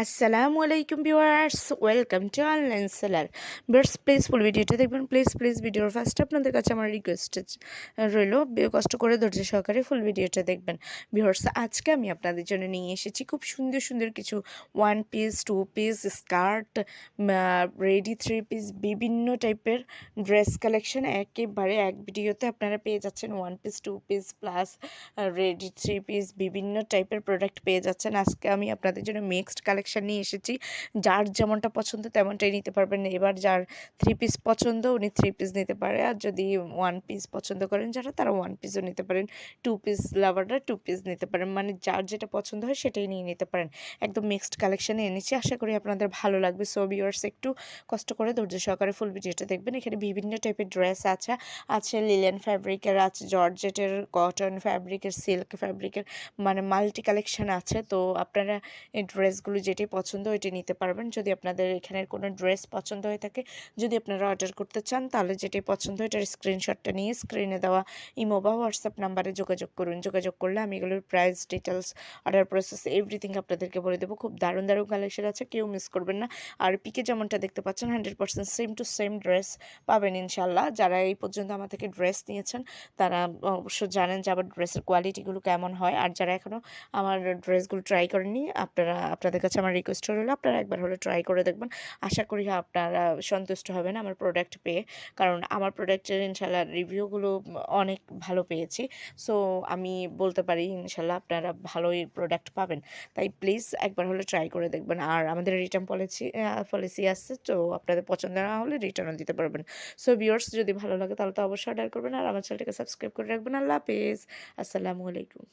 আসসালামু আলাইকুম viewers, welcome to online seller. Viewers please full ভিডিওটা দেখবেন প্লিজ প্লিজ ভিডিওর ফার্স্ট আপনাদের কাছে আমার রিকোয়েস্ট রইল। কষ্ট করে ধৈর্য সহকারে ফুল ভিডিওটা দেখবেন। ভিউয়ার্স, আজকে আমি আপনাদের জন্য নিয়ে এসেছি খুব সুন্দর সুন্দর কিছু one piece two piece skirt ready three piece বিভিন্ন টাইপের ড্রেস কালেকশন একেবারে এক ভিডিওতে আপনারা পেয়ে যাচ্ছেন one piece two piece plus ready three piece বিভিন্ন টাইপের প্রোডাক্ট পেয়ে যাচ্ছেন। আজকে আমি আপনাদের জন্য মিক্সড কালেকশন নিয়ে এসেছি। যার যেমনটা পছন্দ তেমনটাই নিতে পারবেন। এবার যার থ্রি পিস পছন্দ উনি থ্রি পিস নিতে পারে। আর যদি ওয়ান পিস পছন্দ করেন যারা, তারা ওয়ান পিসও নিতে পারেন। টু পিস লাভাররা টু পিস নিতে পারেন। মানে যার যেটা পছন্দ হয় সেটাই নিয়ে নিতে পারেন। একদম মিক্সড কালেকশানে এনেছি। আশা করি আপনাদের ভালো লাগবে। সো ভিউয়ার্স একটু কষ্ট করে ধৈর্য সহকারে ফুল ভিডিওটা দেখবেন। এখানে বিভিন্ন টাইপের ড্রেস আছে। আছে লিলেন ফ্যাব্রিকের আছে জর্জেটের কটন ফ্যাব্রিকের সিল্ক ফ্যাব্রিকের মানে মাল্টি কালেকশন আছে। তো আপনারা এই ড্রেসগুলো যেটি পছন্দ ওইটি নিতে পারবেন। যদি আপনাদের এখানের কোনো ড্রেস পছন্দ হয়ে থাকে, যদি আপনারা অর্ডার করতে চান, তাহলে যেটি পছন্দ এটার স্ক্রিনশটটা নিয়ে স্ক্রিনে দেওয়া ইমো বা হোয়াটসঅ্যাপ নাম্বারে যোগাযোগ করুন। যোগাযোগ করলে আমি এগুলোর price details order process, everything আপনাদেরকে বলে দেবো। খুব দারুণ দারুণ কালেকশন আছে, কেউ মিস করবেন না। আর পিকে যেমনটা দেখতে পাচ্ছেন, hundred percent same to same dress পাবেন ইনশাল্লাহ যারা এই পর্যন্ত আমার থেকে ড্রেস নিয়েছেন, তারা অবশ্য জানেন যে আমার ড্রেসের কোয়ালিটিগুলো কেমন হয়। আর যারা এখনও আমার ড্রেসগুলো ট্রাই করেননি, আপনারা, আপনাদের কাছে আমার রিকোয়েস্ট রইল আপনারা একবার হলে ট্রাই করে দেখবেন। আশা করি আপনারা সন্তুষ্ট হবেন আমার প্রোডাক্ট পেয়ে। কারণ আমার প্রোডাক্টের ইনশাল্লাহ রিভিউগুলো অনেক ভালো পেয়েছি। সো আমি বলতে পারি ইনশাল্লাহ আপনারা ভালোই প্রোডাক্ট পাবেন। তাই প্লিজ একবার হলে ট্রাই করে দেখবেন। আর আমাদের রিটার্ন পলিসি পলিসি আসছে তো আপনাদের পছন্দ না হলে রিটার্নও দিতে পারবেন। সো ভিউয়ার্স যদি ভালো লাগে তাহলে তো অবশ্যই অর্ডার করবেন। আর আমার চ্যানেলটাকে সাবস্ক্রাইব করে রাখবেন। আল্লাহ হাফেজ। আসসালামু আলাইকুম।